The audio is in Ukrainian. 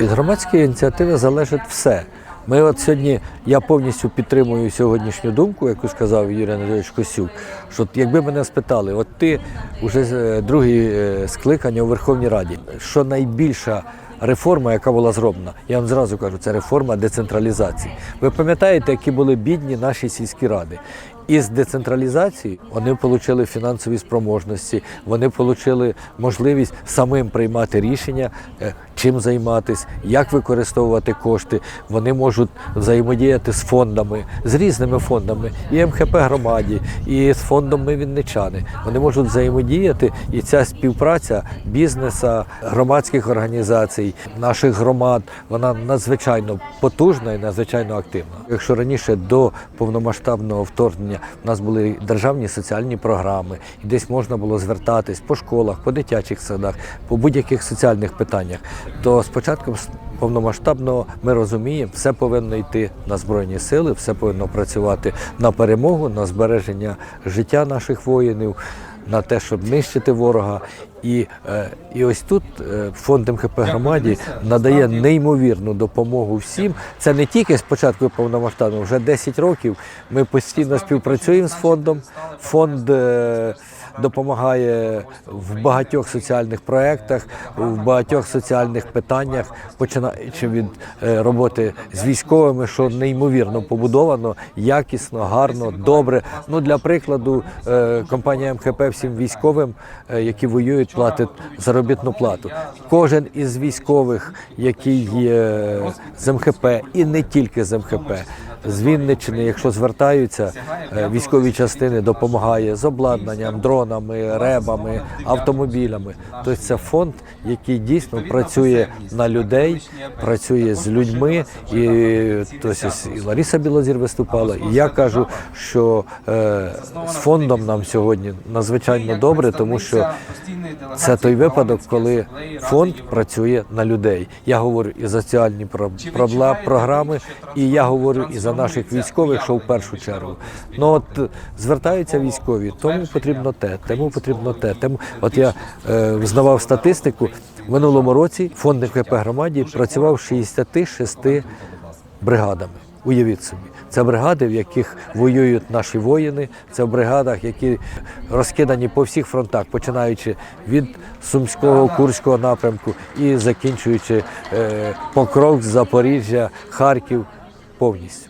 Від громадської ініціативи залежить все. Ми от сьогодні, я повністю підтримую сьогоднішню думку, яку сказав Юрій Анатолійович Косюк, що якби мене спитали, от ти вже друге скликання у Верховній Раді, що найбільша реформа, яка була зроблена, я вам зразу кажу, це реформа децентралізації. Ви пам'ятаєте, які були бідні наші сільські ради? Із децентралізації вони отримали фінансові спроможності, вони отримали можливість самим приймати рішення, е, чим займатися, як використовувати кошти. Вони можуть взаємодіяти з фондами, з різними фондами, і МХП громаді, і з фондом Ми Вінничани. Вони можуть взаємодіяти, і ця співпраця бізнеса, громадських організацій, наших громад, вона надзвичайно потужна і надзвичайно активна. Якщо раніше до повномасштабного вторгнення в нас були державні соціальні програми, і десь можна було звертатись по школах, по дитячих садах, по будь-яких соціальних питаннях, то спочатку повномасштабно ми розуміємо, все повинно йти на збройні сили, все повинно працювати на перемогу, на збереження життя наших воїнів. На те, щоб нищити ворога, і, е, і ось тут е, фонд МХП громаді надає неймовірну допомогу всім. Це не тільки з початку повномасштабного, вже 10 років. Ми постійно співпрацюємо з фондом. Фонд е, допомагає в багатьох соціальних проєктах, в багатьох соціальних питаннях, починаючи від роботи з військовими, що неймовірно побудовано, якісно, гарно, добре. Ну для прикладу, компанія МХП всім військовим, які воюють, платить заробітну плату. Кожен із військових, який є з МХП, і не тільки з МХП. З Вінниччини, якщо звертаються, е, військові частини допомагає з обладнанням, дронами, ребами, автомобілями. Тобто це фонд, який дійсно працює на людей, працює з людьми. І тобто, і Лариса Білозір виступала. І я кажу, що е, з фондом нам сьогодні надзвичайно добре, тому що це той випадок, коли фонд працює на людей. Я говорю і за соціальні програми, і я говорю і за наших військових, що в першу чергу. Ну от звертаються військові, тому потрібно те, тому потрібно те. Тому от я е, взнавав статистику. В минулому році фонд НКП громаді працював 66 бригадами. Уявіть собі, це бригади, в яких воюють наші воїни. Це в бригадах, які розкидані по всіх фронтах, починаючи від Сумського, Курського напрямку і закінчуючи е, Покров, Запоріжжя, Харків повністю.